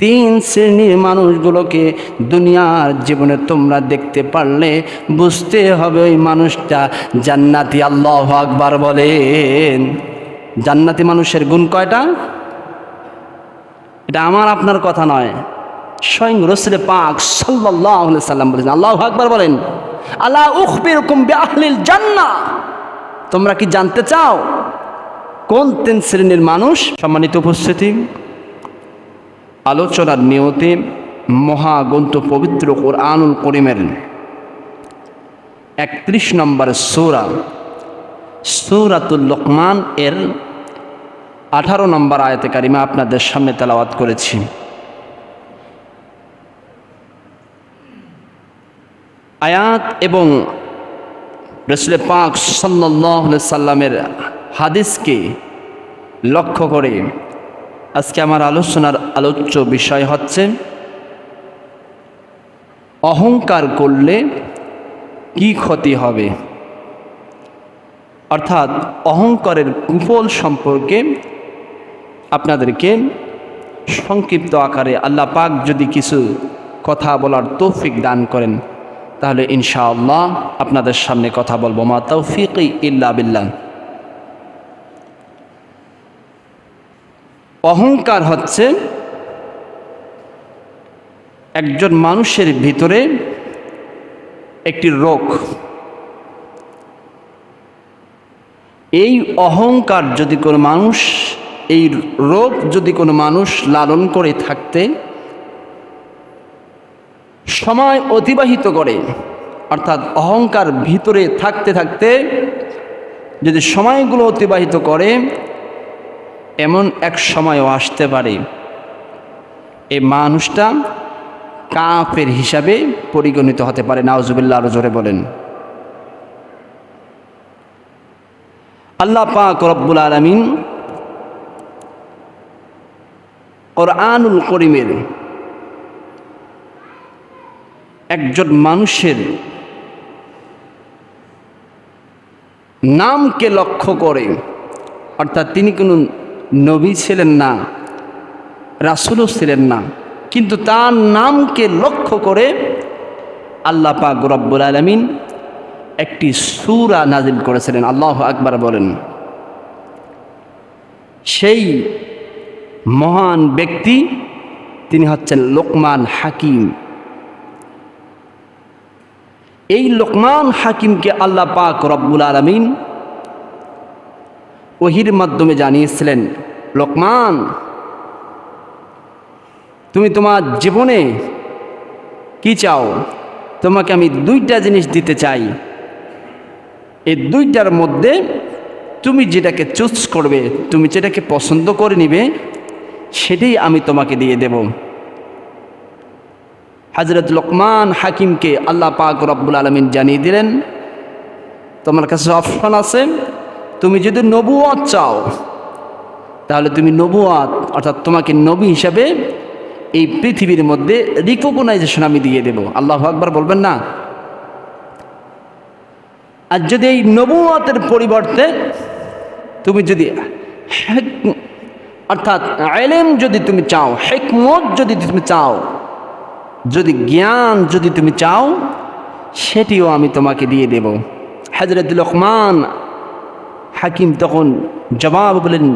তিন শ্রেণির মানুষগুলোকে দুনিয়ার জীবনে তোমরা দেখতে পারলে বুঝতে হবে ওই মানুষটা জান্নাতি। আল্লাহ আকবার বলেন। জান্নাতি মানুষের গুণ কয়টা? এটা আমার আপনার কথা নয়। স্বয়ং রসুলে পাক সাল্লাহ সাল্লাম বলেছেন, আল্লাহ আকবার বলেন আল্লাহ উখবির আহলিল জান্না তোমরা কি জানতে চাও কোন তিন শ্রেণির মানুষ? সম্মানিত উপস্থিতি। আলোচনার নিয়তে মহাগ্রন্থ পবিত্র কোরআনুল করিমের। একত্রিশ নম্বর সৌরা, সৌরাতুল লোকমান এর আঠারো নম্বর আয়তে কারিমা আপনাদের সামনে তেলাওয়াত করেছি। আয়াত এবং রসুলে পাক সাল্লাহ সাল্লামের হাদিসকে লক্ষ্য করে আজকে আমার আলোচনার আলোচ্য বিষয় হচ্ছে, অহংকার করলে কি ক্ষতি হবে? অর্থাৎ অহংকারের কুফল সম্পর্কে আপনাদেরকে সংক্ষিপ্ত আকারে আল্লাহ পাক যদি কিছু কথা বলার তৌফিক দান করেন, তাহলে ইনশাআল্লাহ আপনাদের সামনে কথা বলব। মা তৌফিক ইল্লা বিল্লাহ। অহংকার হচ্ছে একজন মানুষের ভিতরে একটি রোগ। এই অহংকার যদি কোনো মানুষ, এই রোগ যদি কোনো মানুষ লালন করে থাকতে, সময় অতিবাহিত করে, অর্থাৎ অহংকার ভিতরে থাকতে থাকতে যদি সময়গুলো অতিবাহিত করে এমন এক সময়ও আসতে পারে। এই মানুষটা কাফের হিসাবে পরিগণিত হতে পারে। নাওজুবিল্লা আরও জোরে বলেন। আল্লাহ পাক রব্বুল আলমিন কোরআনুল করিমের একজন মানুষের নামকে লক্ষ্য করে, অর্থাৎ তিনি কোনো নবী ছিলেন না, রাসুলও ছিলেন না, কিন্তু তার নামকে লক্ষ্য করে আল্লাহ পাক রব্বুল আলমিন একটি সুরা নাজিল করেছিলেন। আল্লাহ আকবার বলেন, সেই মহান ব্যক্তি তিনি হচ্ছেন লোকমান হাকিম। এই লোকমান হাকিমকে আল্লাহ পাক রব্বুল আলমিন ওহির মাধ্যমে জানিয়েছিলেন, লোকমান, তুমি তোমার জীবনে কি চাও? তোমাকে আমি দুইটা জিনিস দিতে চাই। এই দুইটার মধ্যে তুমি যেটাকে চুজ করবে, তুমি যেটাকে পছন্দ করে নিবে, সেটাই আমি তোমাকে দিয়ে দেব। হাজরত লোকমান হাকিমকে আল্লাহ পাক রব্বুল আলমিন জানিয়ে দিলেন, তোমার কাছে অপশন আছে তুমি যদি নবুয়াত চাও, তাহলে তুমি নবুয়াত অর্থাৎ তোমাকে নবী হিসাবে এই পৃথিবীর মধ্যে রিকগনাইজেশন আমি দিয়ে দেব। আল্লাহ আকবার বলবেন না? আর যদি এই নবুয়াতের পরিবর্তে তুমি যদি অর্থাৎ আলেম যদি তুমি চাও, হেকমত যদি তুমি চাও, যদি জ্ঞান যদি তুমি চাও, সেটিও আমি তোমাকে দিয়ে দেব। হাজরত লকমান হাকিম তখন জবাব বলেন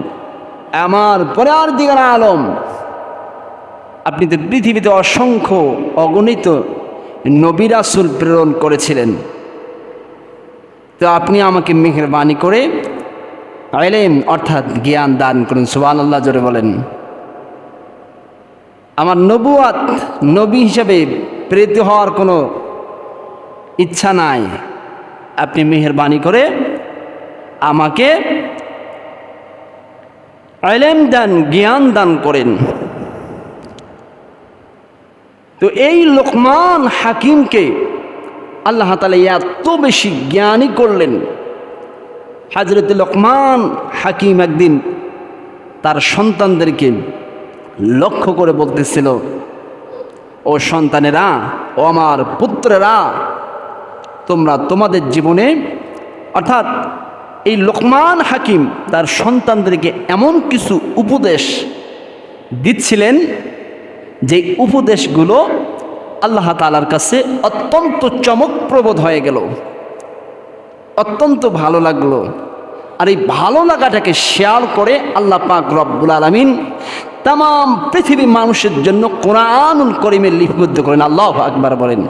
আমার পরার দিগার আলম, আপনি তো পৃথিবীতে অসংখ্য অগণিত নবিরাসুল প্রেরণ করেছিলেন। তো আপনি আমাকে মেহরবানি করে আইলেম অর্থাৎ জ্ঞান দান করুন সুবান আল্লাহ জোরে বলেন। আমার নবুয়াত নবী হিসাবে প্রেরিত হওয়ার কোনো ইচ্ছা নাই। আপনি মেহরবানি করে আমাকে আইলেম দান, জ্ঞান দান করেন। তো এই লোকমান হাকিমকে আল্লাহ তালা এত বেশি জ্ঞানী করলেন। হাজরত লোকমান হাকিম একদিন তার সন্তানদেরকে লক্ষ্য করে বলতেছিল, ও সন্তানেরা, ও আমার পুত্রেরা, তোমরা তোমাদের জীবনে, অর্থাৎ এই লোকমান হাকিম তার সন্তানদেরকে এমন কিছু উপদেশ দিচ্ছিলেন যে উপদেশগুলো আল্লাহ তালার কাছে অত্যন্ত চমকপ্রবোধ হয়ে গেল। অত্যন্ত ভালো লাগল। আর এই ভালো লাগাটাকে শেয়ার করে আল্লাহ পাক রব্বুল আলমিন তাম পৃথিবী মানুষের জন্য কোরআনুল করিমের লিপিবদ্ধ করেন। আল্লাহ আকবার বলেন।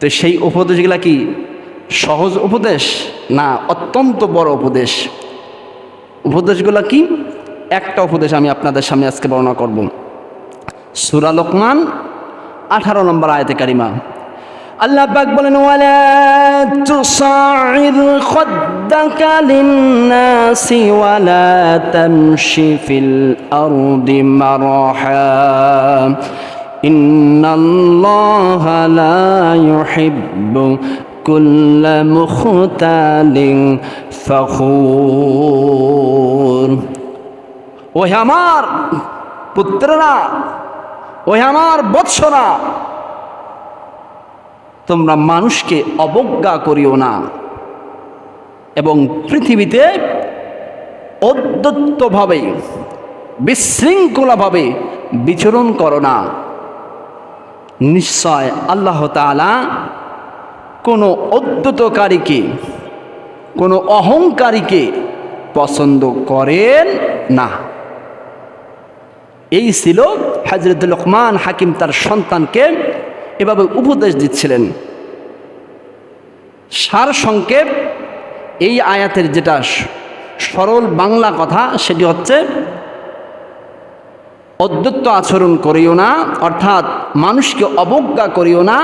তো সেই উপদেশগুলা কি সহজ উপদেশ? না, অত্যন্ত বড় উপদেশ। উপদেশগুলো কি? একটা উপদেশ আমি আপনাদের সামনে আজকে বর্ণনা করব। সুরা লোকমান, আঠারো নম্বর আয়তে কারিমা। আল্লাহ পাক বলেন ইন্নাল্লাহা লা ইউহিব্বু কুল্লা মুখতালিন ফখুর। ওহে আমার পুত্ররা, ওহে আমার বৎসরা, তোমরা মানুষকে অবজ্ঞা করিও না এবং পৃথিবীতে অদ্যত্তভাবে বিশৃঙ্খলাভাবে বিচরণ করো না। নিশ্চয় আল্লাহ তালা কোনো অদ্যতকারীকে কোনো অহংকারীকে পছন্দ করেন না। এই ছিল হাজরত লকমান হাকিম তার সন্তানকে এভাবে উপদেশ দিচ্ছিলেন। সার সংক্ষেপ, এই আয়াতের যেটা সরল বাংলা কথা সেটি হচ্ছে অদ্যত্ত আচরণ করিও না, অর্থাৎ মানুষকে অবজ্ঞা করিও না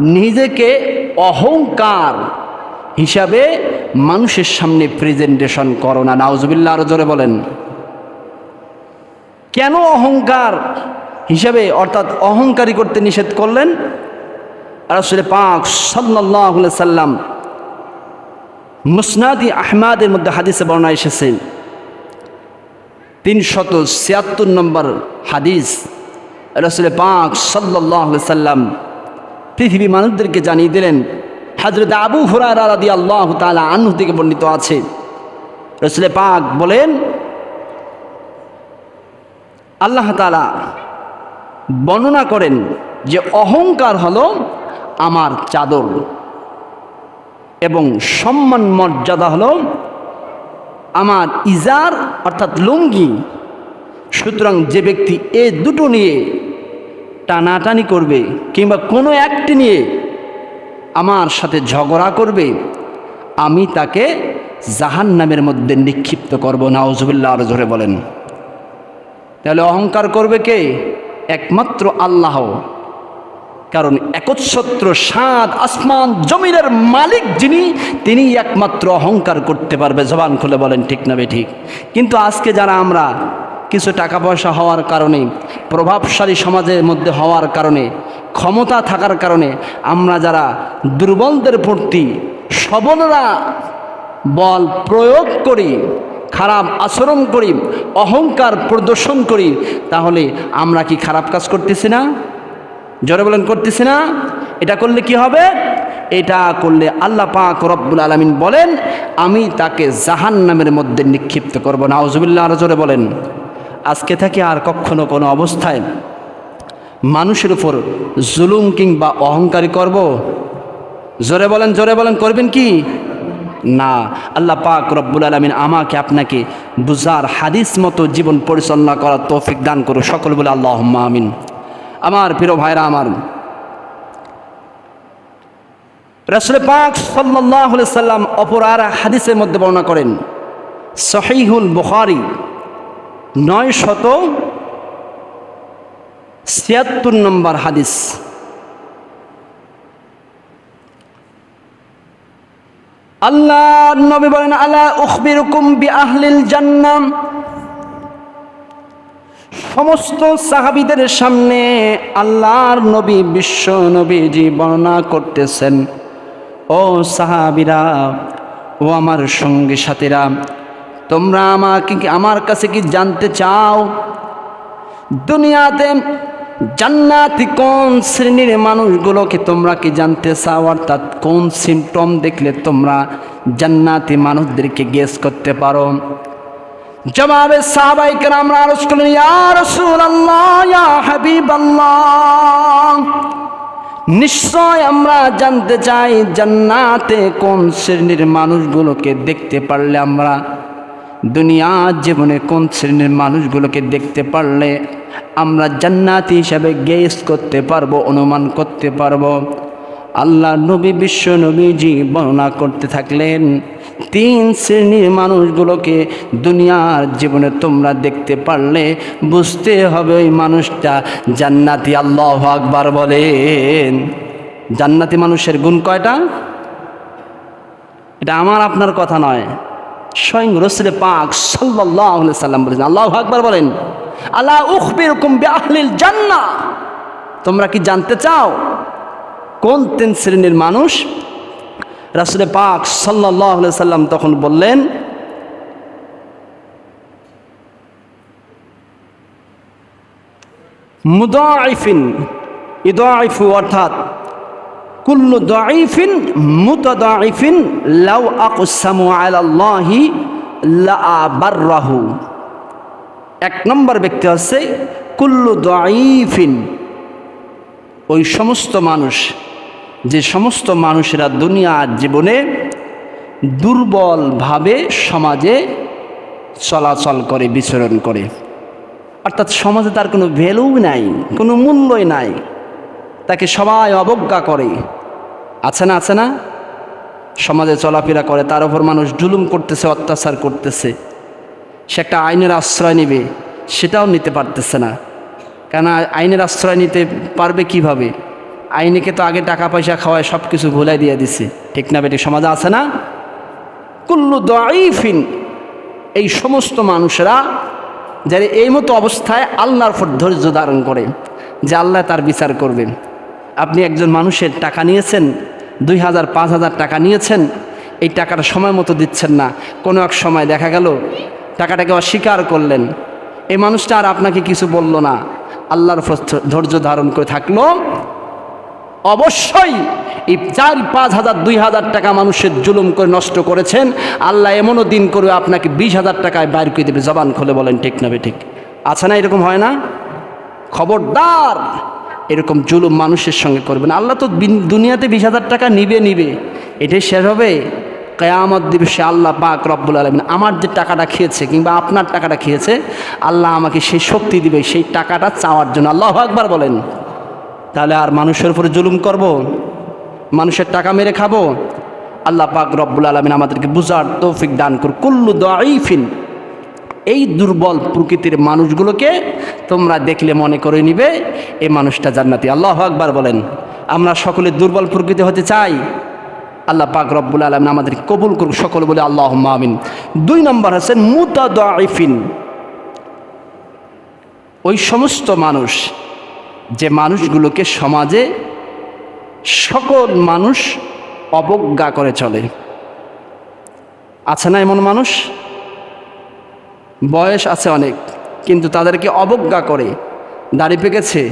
নিজেকে অহংকার হিসাবে মানুষের সামনে প্রেজেন্টেশন করো না। নাউজবিল্লা আরও জোরে বলেন। কেন অহংকার হিসাবে অর্থাৎ অহংকারী করতে নিষেধ করলেন? আসলে পাক সাল্লাহ সাল্লাম মুসনাদি আহমাদের মধ্যে হাদিসে বর্ণা এসেছে। তিনশত ছিয়াত্তর নম্বর হাদিস। রসুল পাক সাল্লাহ সাল্লাম পৃথিবী মানুষদেরকে জানিয়ে দিলেন হাজরত আবু হুরারা রাদি আল্লাহ তালা আনহু থেকে বর্ণিত আছে। রসুল পাক বলেন, আল্লাহ তালা বর্ণনা করেন যে অহংকার হলো আমার চাদর এবং সম্মান মর্যাদা হলো আমার ইজার অর্থাৎ লুঙ্গি। সুতরাং যে ব্যক্তি এ দুটো নিয়ে টানাটানি করবে কিংবা কোনো একটি নিয়ে আমার সাথে ঝগড়া করবে, আমি তাকে জাহান নামের মধ্যে নিক্ষিপ্ত করব। নাউজুবিল্লা আরও ধরে বলেন। তাহলে অহংকার করবে কে? একমাত্র আল্লাহ। কারণ একচ্ছত্র সাত আসমান জমিনের মালিক যিনি তিনি একমাত্র অহংকার করতে পারবে। জবান খুলে বলেন, ঠিক না ঠিক? কিন্তু আজকে যারা আমরা কিছু টাকা পয়সা হওয়ার কারণে, প্রভাবশালী সমাজের মধ্যে হওয়ার কারণে, ক্ষমতা থাকার কারণে আমরা যারা দুর্বলদের প্রতি সবলরা বল প্রয়োগ করি, খারাপ আচরণ করি, অহংকার প্রদর্শন করি, তাহলে আমরা কি খারাপ কাজ করতেছি না? জোরে বলেন, করতেছি না? এটা করলে কি হবে? এটা করলে আল্লাহ পাক রব্বুল আলমিন বলেন, আমি তাকে জাহান নামের মধ্যে নিক্ষিপ্ত করব। নাওজুবিল্লা আর জোরে বলেন। আজকে থেকে আর কখনো কোনো অবস্থায় মানুষের উপর জুলুম কিংবা অহংকারী করব? জোরে বলেন জোরে বলেন, করবেন কি? না। আল্লাহ পাক রব্বুল আলমিন আমাকে আপনাকে বুজার হাদিস মতো জীবন পরিচালনা করার তৌফিক দান করু সকল বলে আল্লাহ আমিন। আমার প্রিয় ভাইরা আমার, রসুল পাক সাল্লাহ সাল্লাম অপর আর হাদিসের মধ্যে বর্ণনা করেন, সহিহুল বুখারি নয় শত ছিয়াত্তর নম্বর হাদিস। আল্লাহ নবী বলেন, আলা উখবিরুকুম বি আহলিল জান্নাম সমস্ত সাহাবিদের সামনে আল্লাহর নবী, বিশ্ব নবীজি বর্ণনা করতেছেন, ও সাহাবিরা, ও আমার সঙ্গী সাথীরা তোমরা আমাকে আমার কাছে কি জানতে চাও? দুনিয়াতে জান্নাতি কোন শ্রেণির মানুষগুলোকে তোমরা কি জানতে চাও? অর্থাৎ কোন সিমটম দেখলে তোমরা জান্নাতি মানুষদেরকে গেস করতে পারো? জবাবে সাহাবাইকে আমরা আরজ করলেন, ইয়া রাসূলুল্লাহ হাবিব আল্লাহ নিশ্চয় আমরা জানতে চাই জান্নাতে কোন শ্রেণির মানুষগুলোকে দেখতে পারলে আমরা দুনিয়ার জীবনে কোন শ্রেণির মানুষগুলোকে দেখতে পারলে আমরা জান্নাতি হিসাবে গেস করতে পারব, অনুমান করতে পারব। আল্লাহ নবী, বিশ্ব নবীজি বর্ণনা করতে থাকলেন, তিন শ্রেণির মানুষগুলোকে দুনিয়ার জীবনে তোমরা দেখতে পারলে বুঝতে হবে ওই মানুষটা জান্নাতি, আল্লাহ আকবার বলেন। জান্নাতি মানুষের গুণ কয়টা? এটা আমার, আপনার কথা নয়। স্বয়ং রসুল পাক সাল্লাম বলেছেন, আল্লাহ আকবার বলেন আল্লাহ উখবির কুম্বে জান্না, তোমরা কি জানতে চাও কোন তিন শ্রেণির মানুষ? রাসুলে পাক সাল্লাহ সাল্লাম তখন বললেন, মুদাইফিন, ইদাইফু অর্থাৎ কুল্লু দাইফিন মুতাদাইফিন লাউ আকসামু আলাল্লাহি লাআবাররাহু। এক নম্বর ব্যক্তি হচ্ছে কুল্লু দাইফিন ওই সমস্ত মানুষ, যে সমস্ত মানুষেরা দুনিয়ার জীবনে দুর্বলভাবে সমাজে চলাচল করে, বিচরণ করে। অর্থাৎ সমাজে তার কোনো ভ্যালু নাই, কোনো মূল্যই নাই। তাকে সবাই অবজ্ঞা করে। আছে না আছে না? সমাজে চলাফেরা করে, তার উপর মানুষ জুলুম করতেছে, অত্যাচার করতেছে। সে একটা আইনের আশ্রয় নেবে, সেটাও নিতে পারতেছে না। কেন আইনের আশ্রয় নিতে পারবে কীভাবে? আইনেকে তো আগে টাকা পয়সা খাওয়ায় সব কিছু ভুলাই দিয়ে দিছে। ঠিক না বেটি, সমাজে আছে না? কুল্লু দাইফিন এই সমস্ত মানুষরা যারা এই মতো অবস্থায় আল্লাহর উপর ধৈর্য ধারণ করে, যে আল্লাহ তার বিচার করবেন আপনি একজন মানুষের টাকা নিয়েছেন, দুই হাজার, পাঁচ হাজার টাকা নিয়েছেন, এই টাকাটা সময় মতো দিচ্ছেন না। কোনো এক সময় দেখা গেল টাকাটাকে অস্বীকার করলেন। এই মানুষটা আর আপনাকে কিছু বলল না। আল্লাহর ধৈর্য ধারণ করে থাকল। অবশ্যই এই চার, পাঁচ হাজার, দুই হাজার টাকা মানুষের জুলুম করে নষ্ট করেছেন। আল্লাহ এমনও দিন করে আপনাকে বিশ হাজার টাকায় বাইর করে দেবে। জবান খুলে বলেন, ঠিক না ঠিক। আছে না এরকম হয় না? খবরদার! এরকম জুলুম মানুষের সঙ্গে করবেন আল্লাহ তো দুনিয়াতে বিশ হাজার টাকা নিবে নিবে। এটাই শেষ হবে। কেয়ামত দিবসে আল্লাহ পাক রব্বুল আলমিন আমার যে টাকাটা খেয়েছে কিংবা আপনার টাকাটা খেয়েছে, আল্লাহ আমাকে সেই শক্তি দিবে, সেই টাকাটা চাওয়ার জন্য। আল্লাহ একবার বলেন। তাহলে আর মানুষের উপরে জুলুম করব? মানুষের টাকা মেরে খাব? আল্লাহ পাক রব্বুল আলমিন আমাদেরকে বুঝার তৌফিক দান করুন কুল্লু দাইফিন এই দুর্বল প্রকৃতির মানুষগুলোকে তোমরা দেখলে মনে করে নিবে, এই মানুষটা জান্নাতি। আল্লাহ আকবার বলেন, আমরা সকলে দুর্বল প্রকৃতি হতে চাই। আল্লাহ পাক রব্বুল আলমিন আমাদের কবুল করুক সকল বলে আল্লাহ মামিন দুই নম্বর হচ্ছেন মুতাদাইফিন। ওই সমস্ত মানুষ, যে মানুষগুলোকে সমাজে সকল মানুষ অবজ্ঞা করে চলে। আছে না এমন মানুষ? বয়স আছে অনেক, কিন্তু তাদেরকে অবজ্ঞা করে, দাড়ি পেকেছে।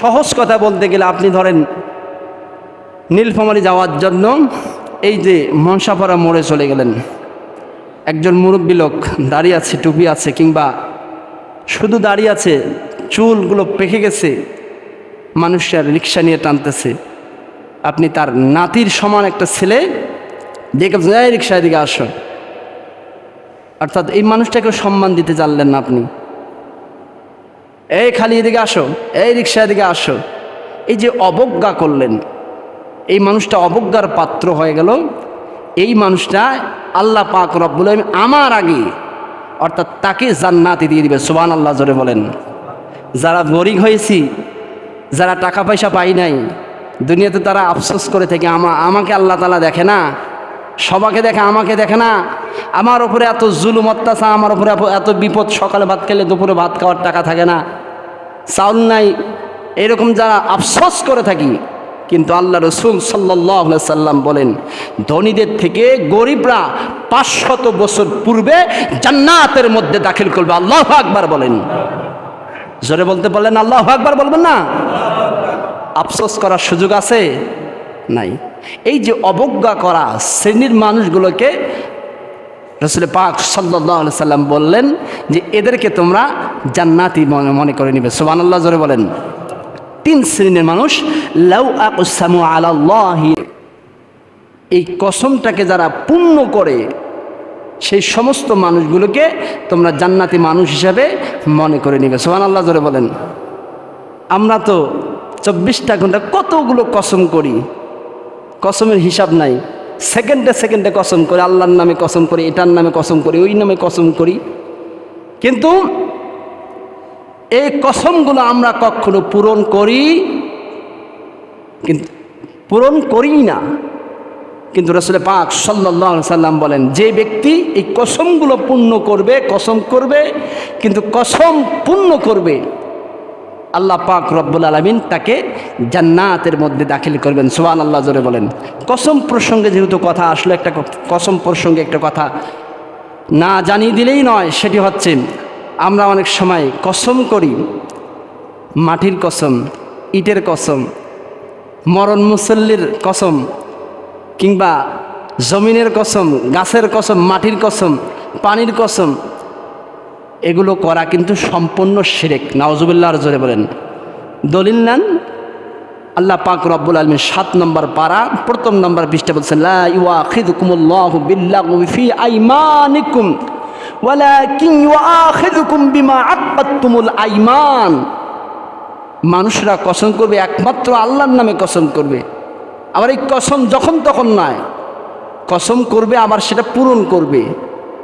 সহজ কথা বলতে গেলে আপনি ধরেন, নীলফামারি যাওয়ার জন্য এই যে মনসাপাড়া মোড়ে চলে গেলেন। একজন মুরব্বী লোক দাঁড়িয়ে আছে, টুপি আছে, কিংবা শুধু দাঁড়িয়ে আছে, চুলগুলো পেকে গেছে, মানুষের রিক্সা নিয়ে টানতেছে। আপনি তার নাতির সমান একটা ছেলে, দেখে এই রিক্সা এদিকে আসো। অর্থাৎ এই মানুষটাকে সম্মান দিতে জানলেন না আপনি। এই খালি এদিকে আসো, এই রিক্সা এদিকে আসো। এই যে অবজ্ঞা করলেন, এই মানুষটা অবজ্ঞার পাত্র হয়ে গেল। এই মানুষটা আল্লাহ পাক আলামিন আমার আগে, অর্থাৎ তাকে জান্নাতি দিয়ে দিবে সুবান আল্লাহ জোরে বলেন। যারা গরিব হয়েছি, যারা টাকা পয়সা পাই নাই, দুনিয়াতে তারা আফসোস করে থাকে আমা আমাকে আল্লাহ তালা দেখে না সবাকে দেখে, আমাকে দেখে না। আমার ওপরে এত জুলুম, অত্যাচার, আমার ওপরে এত- বিপদ, সকালে ভাত খেলে দুপুরে ভাত খাওয়ার টাকা থাকে না। চাউল নাই। এরকম যারা আফসোস করে থাকি। কিন্তু আল্লাহ রসুল সাল্লাহ সাল্লাম বলেন, ধনীদের থেকে গরিবরা পাঁচশত বছর পূর্বে জান্নাতের মধ্যে দাখিল করবে। আল্লাহ আকবার বলেন। জোরে বলতে বললেন আল্লাহ আকবার বলবেন না? আফসোস করার সুযোগ আছে? নাই। এই যে অবজ্ঞা করা শ্রেণির মানুষগুলোকে রসুল পাক সাল্লাহ সাল্লাম বললেন যে এদেরকে তোমরা জান্নাতি মনে মনে করে নিবে। সোবান আল্লাহ জোরে বলেন। তিন শ্রেণির মানুষ, লাউ আকুসামু আলাল্লাহি, এই কসমটাকে যারা পূর্ণ করে, সেই সমস্ত মানুষগুলোকে তোমরা জান্নাতি মানুষ হিসাবে মনে করে নিবে। সোহান আল্লাহ জোরে বলেন। আমরা তো চব্বিশটা ঘণ্টা কতগুলো কসম করি কসমের হিসাব নাই। সেকেন্ডে সেকেন্ডে কসম করি, আল্লাহর নামে কসম করি, এটার নামে কসম করি, ওই নামে কসম করি। কিন্তু এই কসমগুলো আমরা কখনো পূরণ করি, কিন্তু পূরণ করি না। কিন্তু রসুল পাক সাল্লাহ সাল্লাম বলেন, যে ব্যক্তি এই কসমগুলো পূর্ণ করবে, কসম করবে, কিন্তু কসম পূর্ণ করবে আল্লাহ পাক রব্বুল আলমিন তাকে জান্নাতের মধ্যে দাখিল করবেন। সোহান আল্লাহ জোরে বলেন। কসম প্রসঙ্গে যেহেতু কথা আসলো, একটা কসম প্রসঙ্গে একটা কথা। না জানিয়ে দিলেই নয়, সেটি হচ্ছে আমরা অনেক সময় কসম করি, মাটির কসম, ইটের কসম, মরণ মুসল্লির কসম, কিংবা জমিনের কসম, গাছের কসম, মাটির কসম, পানির কসম এগুলো করা কিন্তু সম্পূর্ণ শিরেক। নওয়াজুবিল্লাহর জোরে বলেন। দলিল নেন। আল্লাহ পাক রব্বুল আলমিন সাত নম্বর পারা, প্রথম নম্বর পৃষ্ঠা বলছেন আইমানিকুম আইমান। মানুষরা কসম করবে, একমাত্র আল্লাহর নামে কসম করবে। আবার এই কসম যখন তখন নয়, কসম করবে, আবার সেটা পূরণ করবে।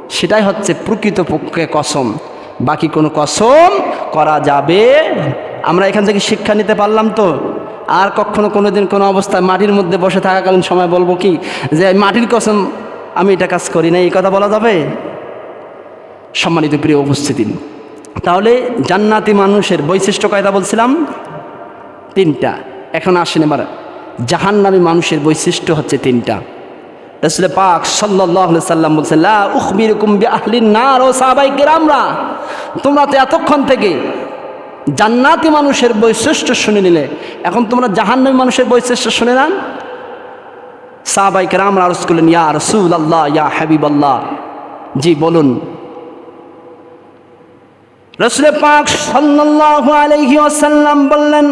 সেটাই হচ্ছে প্রকৃতপক্ষে কসম। বাকি কোনো কসম করা যাবে? আমরা এখান থেকে শিক্ষা নিতে পারলাম তো। আর কখনো কোনো দিন কোনো অবস্থায় মাটির মধ্যে বসে থাকাকালীন সময় বলব কি, যে মাটির কসম আমি এটা কাজ করি না, এই কথা বলা যাবে? সম্মানিত প্রিয় উপস্থিতি, তাহলে জান্নাতি মানুষের বৈশিষ্ট্য কয়টা বলছিলাম? তিনটা। এখন আসেন এবার, জাহান্নামী মানুষের বৈশিষ্ট্য হচ্ছে তিনটা। রসুল পাক সাল্লাহ সাল্লাম বলছে উখবির কুম্বি আহলিন নার ও সাহাবাই কেরামরা, তোমরা তো এতক্ষণ থেকে জান্নাতি মানুষের বৈশিষ্ট্য শুনে নিলে, এখন তোমরা জাহান্নামী মানুষের বৈশিষ্ট্য শুনে নেন সাহাবাই কেরামরা আরজ করলেন, ইয়া রসুল আল্লাহ ইয়া হাবিব আল্লাহ জি, বলুন। রসুল পাক সাল্লাল্লাহু আলাইহি ওয়াসাল্লাম বললেন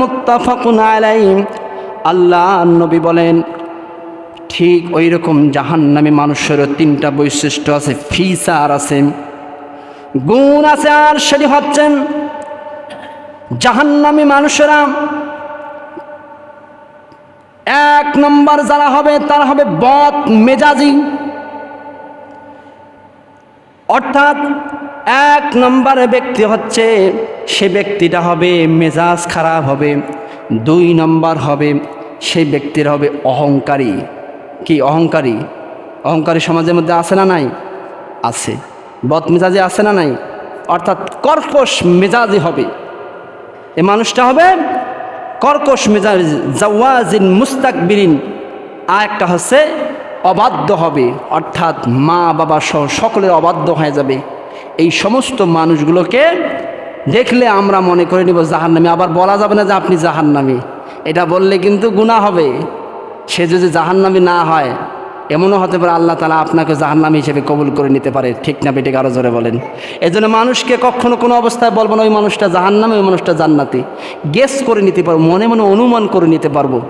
মুত্তাফাকুন আল্লাহ নবী বলেন, ঠিক ওই রকম জাহান্নামী মানুষেরও তিনটা বৈশিষ্ট্য আছে, ফিসার আছে, গুণ আছে আর সেটি হচ্ছেন জাহান্নামী মানুষেরা এক নম্বর যারা হবে, তারা হবে বদ মেজাজি। অর্থাৎ এক নম্বরে ব্যক্তি হচ্ছে, সে ব্যক্তিটা হবে মেজাজ খারাপ হবে, দুই নম্বর হবে সেই ব্যক্তির হবে অহংকারী। কি, অহংকারী? অহংকারী সমাজের মধ্যে আছে না নাই? আছে। বদ মেজাজি আছে না নাই? অর্থাৎ কর্কশ মেজাজি হবে। এ মানুষটা হবে কর্কশ মেজাজ, জাওয়াজিন মুস্তাকবিরিন। আর একটা হচ্ছে অবাধ্য হবে, অর্থাৎ মা বাবা সহ সকলের অবাধ্য হয়ে যাবে। এই সমস্ত মানুষগুলোকে দেখলে আমরা মনে করে নিব জাহান্নামি। আবার বলা যাবে না যে আপনি জাহান্নামি। এটা বললে কিন্তু গুণা হবে। সে যদি জাহান্নামি না হয়, এমনও হতে পারে আল্লাহ তালা আপনাকে জাহান্নামি হিসেবে কবুল করে নিতে পারে। ঠিক না বেটে আরও জোরে বলেন। এই জন্য মানুষকে কখনো কোনো অবস্থায় বলব না, ওই মানুষটা জাহান্নামি, ওই মানুষটা জান্নাতি। গেস করে নিতে পারব, মনে মনে অনুমান করে নিতে পারব।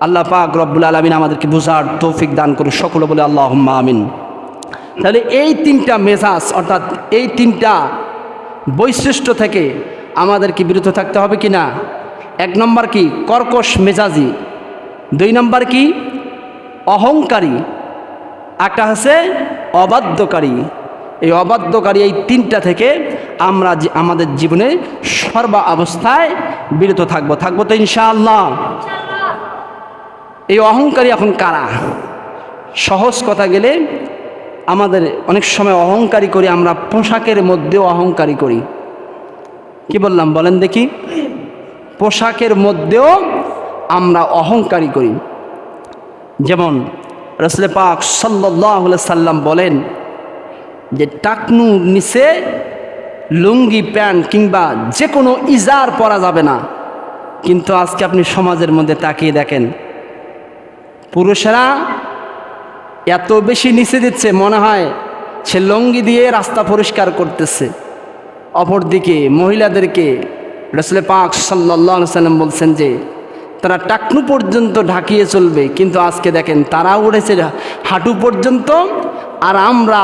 আল্লাহ পাক রব্বুল আলমিন আমাদেরকে বুঝার তৌফিক দান করে সকলে বলে আল্লাহ আমিন। তাহলে এই তিনটা মেজাজ, অর্থাৎ এই তিনটা বৈশিষ্ট্য থেকে আমাদেরকে বিরত থাকতে হবে কি না? এক নম্বর কি? কর্কশ মেজাজি। দুই নম্বর কি? অহংকারী। একটা হচ্ছে অবাধ্যকারী। এই অবাধ্যকারী এই তিনটা থেকে আমরা আমাদের জীবনে সর্বা অবস্থায় বিরত থাকব। থাকব তো ইনশাআল্লাহ। এই অহংকারী এখন কারা? সহজ কথা গেলে আমাদের অনেক সময় অহংকারী করি, আমরা পোশাকের মধ্যেও অহংকারী করি। কি বললাম বলেন দেখি? পোশাকের মধ্যেও আমরা অহংকারী করি। যেমন রসলে পাক সাল্লাহ সাল্লাম বলেন যে টাকনুর নিচে লুঙ্গি, প্যান্ট কিংবা যে কোনো ইজার পরা যাবে না। কিন্তু আজকে আপনি সমাজের মধ্যে তাকিয়ে দেখেন, পুরুষেরা এত বেশি নিচে দিচ্ছে, মনে হয় সে লঙ্গি দিয়ে রাস্তা পরিষ্কার করতেছে। অপরদিকে মহিলাদেরকে রসলে পাক সাল্লাহ সাল্লাম বলছেন যে, তারা টাকনু পর্যন্ত ঢাকিয়ে চলবে, কিন্তু আজকে দেখেন তারা উঠেছে হাঁটু পর্যন্ত আর আমরা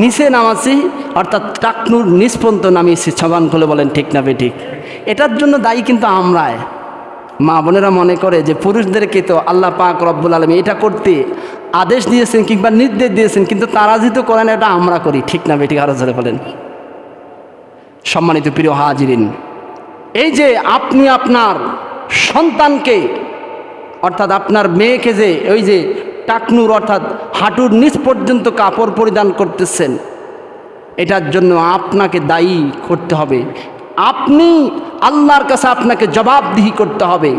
নিচে নামাছি, অর্থাৎ টাকনুর নিচ পর্যন্ত নামিয়েছি, ছবান খুলে বলেন ঠিক না ঠিক এটার জন্য দায়ী কিন্তু আমরাই। মা বোনেরা মনে করে যে পুরুষদেরকে তো আল্লাহ পাক রব্বুল আলমী এটা করতে আদেশ দিয়েছেন কিংবা নির্দেশ দিয়েছেন, কিন্তু তারা যেহেতু করেন, এটা আমরা করি। ঠিক না বেটি আরও ধরে বলেন। সম্মানিত প্রিয় হাজিরিন, এই যে আপনি আপনার সন্তানকে, অর্থাৎ আপনার মেয়েকে যে ওই যে টাকনুর, অর্থাৎ হাঁটুর নিচ পর্যন্ত কাপড় পরিধান করতেছেন, এটার জন্য আপনাকে দায়ী করতে হবে। আপনি আল্লাহর কাছে আপনাকে জবাবদিহি করতে হবে।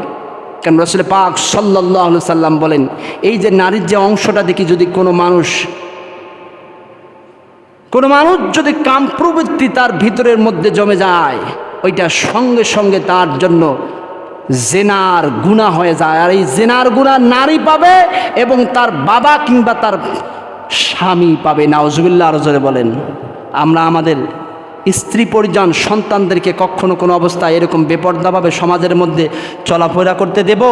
কেন রসুল পাক সাল্লাহ সাল্লাম বলেন, এই যে নারীর যে অংশটা দেখি যদি কোনো মানুষ কোনো মানুষ যদি কাম প্রবৃত্তি তার ভিতরের মধ্যে জমে যায়, ওইটা সঙ্গে সঙ্গে তার জন্য জেনার গুণা হয়ে যায়। আর এই জেনার গুণা নারী পাবে এবং তার বাবা কিংবা তার স্বামী পাবে। নাওজুবিল্লা আরও জোরে বলেন, আমরা আমাদের স্ত্রী পরিজন সন্তানদেরকে কখনো কোনো অবস্থায় এরকম বেপর্দাভাবে সমাজের মধ্যে চলাফেরা করতে দেব?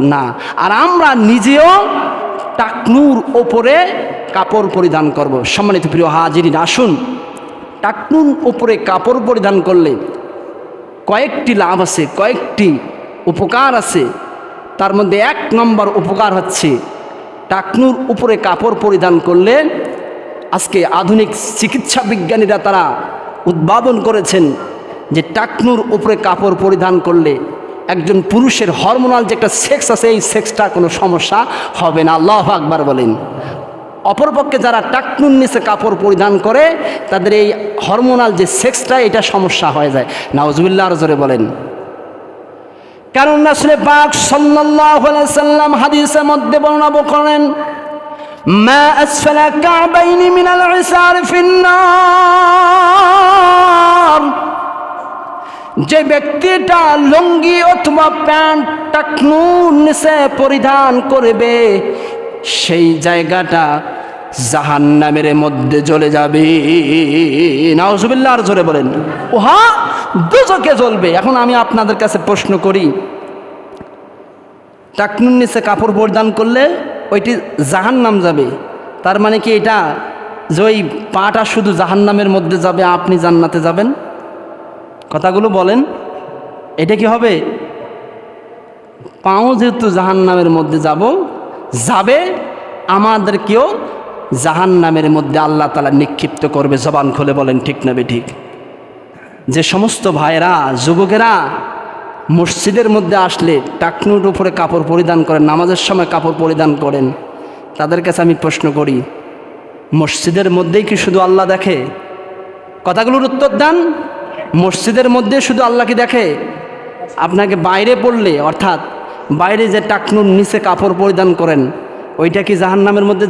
না। আর আমরা নিজেও টাকনুর ওপরে কাপড় পরিধান করব। সম্মানিত প্রিয় হাজিরিন, আসুন। টাকনুর ওপরে কাপড় পরিধান করলে কয়েকটি লাভ আছে, কয়েকটি উপকার আছে। তার মধ্যে এক নম্বর উপকার হচ্ছে টাকনুর উপরে কাপড় পরিধান করলে আজকে আধুনিক চিকিৎসা বিজ্ঞানীরা তারা উদ্ভাবন করেছেন যে টাকনুর উপরে কাপড় পরিধান করলে একজন পুরুষের হরমোনাল যে একটা সেক্স আছে, এই সেক্সটা কোনো সমস্যা হবে না। আল্লাহ আকবার বলেন। অপরপক্ষে যারা টাকনুর নিচে কাপড় পরিধান করে, তাদের এই হরমোনাল যে সেক্সটা এটা সমস্যা হয়ে যায়। নাওজুবিল্লাহ আরও জোরে বলেন। কারণ রাসূল পাক সাল্লাল্লাহু সাল্লাম হাদিসের মধ্যে বর্ণনা করেন, মা আসফালা কাবাইনি মিনাল ইসার ফিন্নার যে ব্যক্তিটা লুঙ্গি অথবা প্যান্ট নিচে পরিধান করবে, সেই জায়গাটা জাহান নামের মধ্যে চলে যাবে। নাউজুবিল্লাহ, আর জোরে বলেন। ওহা দুজকে জ্বলবে। এখন আমি আপনাদের কাছে প্রশ্ন করি টাকনুর নিচে কাপড় পরিধান করলে ওইটি জাহান নাম যাবে, তার মানে কি এটা যে ওই পাটা শুধু জাহান নামের মধ্যে যাবে, আপনি জান্নাতে যাবেন। কথাগুলো বলেন, এটা কি হবে? পাও যেহেতু জাহান নামের মধ্যে যাব, যাবে, আমাদেরকেও জাহান নামের মধ্যে আল্লাহ তালা নিক্ষিপ্ত করবে। জবান খুলে বলেন, ঠিক নেবে ঠিক? যে সমস্ত ভাইয়েরা, যুবকেরা মসজিদের মধ্যে আসলে টাকনুর উপরে কাপড় পরিধান করেন, নামাজের সময় কাপড় পরিধান করেন, তাদের কাছে আমি প্রশ্ন করি মসজিদের মধ্যেই কি শুধু আল্লাহ দেখে? কথাগুলোর উত্তর দেন। মসজিদের মধ্যে শুধু আল্লাহ কি দেখে? আপনাকে বাইরে পড়লে, অর্থাৎ বাইরে যে টাকনুর নিচে কাপড় পরিধান করেন, ওইটা কি জাহান্নামের মধ্যে